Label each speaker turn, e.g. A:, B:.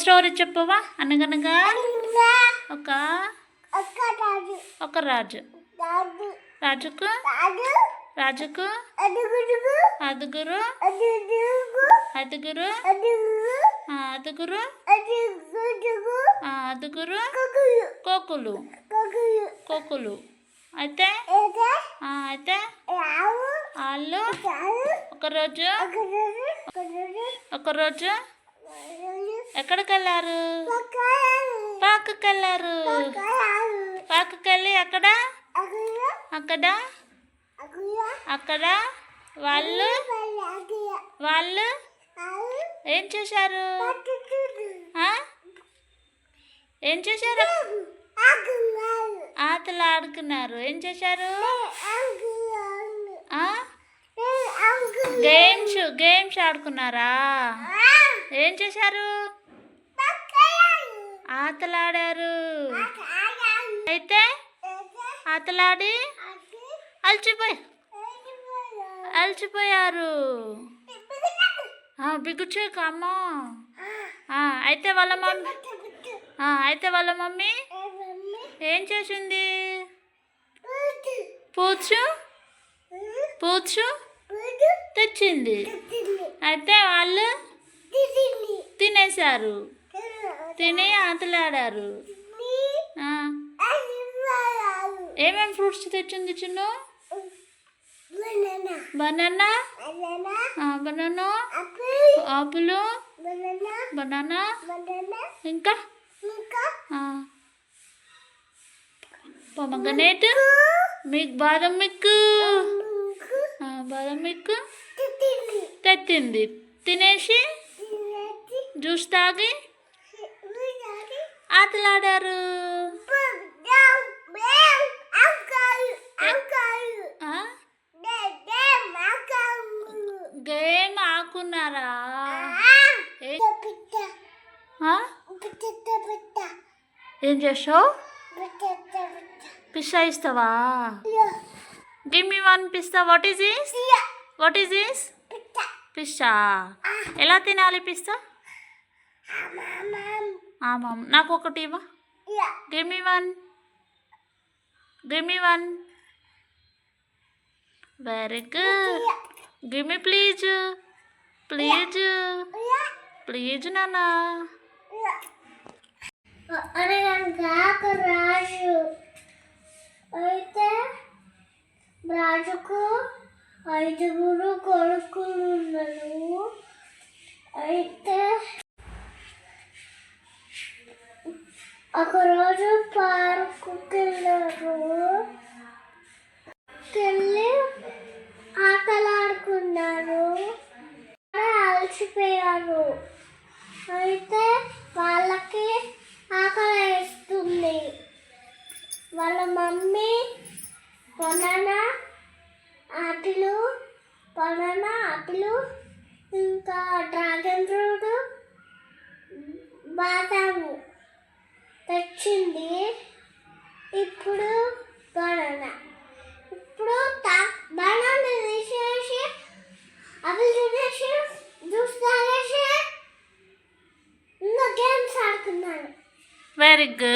A: Story చెప్పవా? అనగనగా ఒక ఒక రాజు.
B: రాజు.
A: రాజుకు?
B: రాజు.
A: రాజుకు? అదుగురు? అదుగురు? అదుగురు? అదుగురు? కోకులు. కోకులు. అయితే? అయితే? వాళ్ళు ఒకరోజు
B: ఒక రోజు? ఒక రోజు.
A: ఒకరోజు
B: రోజు
A: ఎక్కడికి వెళ్ళారు
B: పక్కరాలు
A: పాకకి వెళ్ళారు
B: పక్కరాలు
A: పాకకి వెళ్ళి అక్కడ? అక్కడ అక్కడ? వాళ్ళు?
B: వాళ్ళ?
A: ఏం చేశారు? ఏం చేశారు? ఆటలు ఆడుకున్నారు ఏం చేశారు? గేమ్స్ గేమ్స్ ఆడుకున్నారా? ఏం చేశారు?
B: పక్కరాలు
A: అయితే
B: ఏదే
A: ఆటలాడి
B: అగు
A: అలసిపోయి
B: ఏదిపోయారు
A: అలసిపోయారు.
B: పిపికలు
A: ఆ, బిగుచేక అమ్మ. అయితే వాళ్ళ మమ్మీ అయితే వాళ్ళ మమ్మీ ఏం చేసింది? పూచు. పూచు? తెచ్చింది. అయితే వాళ్ళు
B: తిని
A: తినేశారు.
B: తిని
A: ఆటలాడారు. ఆ,
B: అదివారాలు
A: ఏమేం ఫ్రూట్స్ తెచ్చింది Chinnu?
B: Banana.
A: Banana?
B: Apple. Banana.
A: ఇంకా? పొమగనేట్ మీకు బాదం మిక్కు బాదం మిక్కు తెచ్చింది. తినేసి జ్యూస్ తాగి
B: మకాలు
A: గేమ్ ఆకున్నారా? ఏ- చేసావు పిస్సా ఇస్తావా? Give me one pista what is
B: yeah
A: what is
B: పిట్ట
A: పిస్సా. ఎలా తినాలి పిస్తా
B: మామం
A: నాకు ఒకటి ఇవ్వ.
B: Yeah.
A: Give me one give me one very good
B: yeah.
A: Give me please please please నాన్న.
B: ఒక రాజు. అయితే రాజుకు ఐదుగురు కొడుకులు ఉన్నారు. అయితే ఒకరోజు పిల్లలు వెళ్ళారు వెళ్ళి ఆటలాడుకున్నారు అలసిపోయారు. అయితే వాళ్ళకి ఆకలి వేస్తుంది వాళ్ళ mummy banana apple banana apple ఇంకా డ్రాగన్ ఫ్రూట్ బాదాము తెచ్చింది. ఇప్పుడు బనానా ఇప్పుడు బనానా తీసేసి అవి చూసేసి జ్యూస్ తాగేసి ఇంకా గేమ్స్ ఆడుకున్నాను
A: వెరీ గుడ్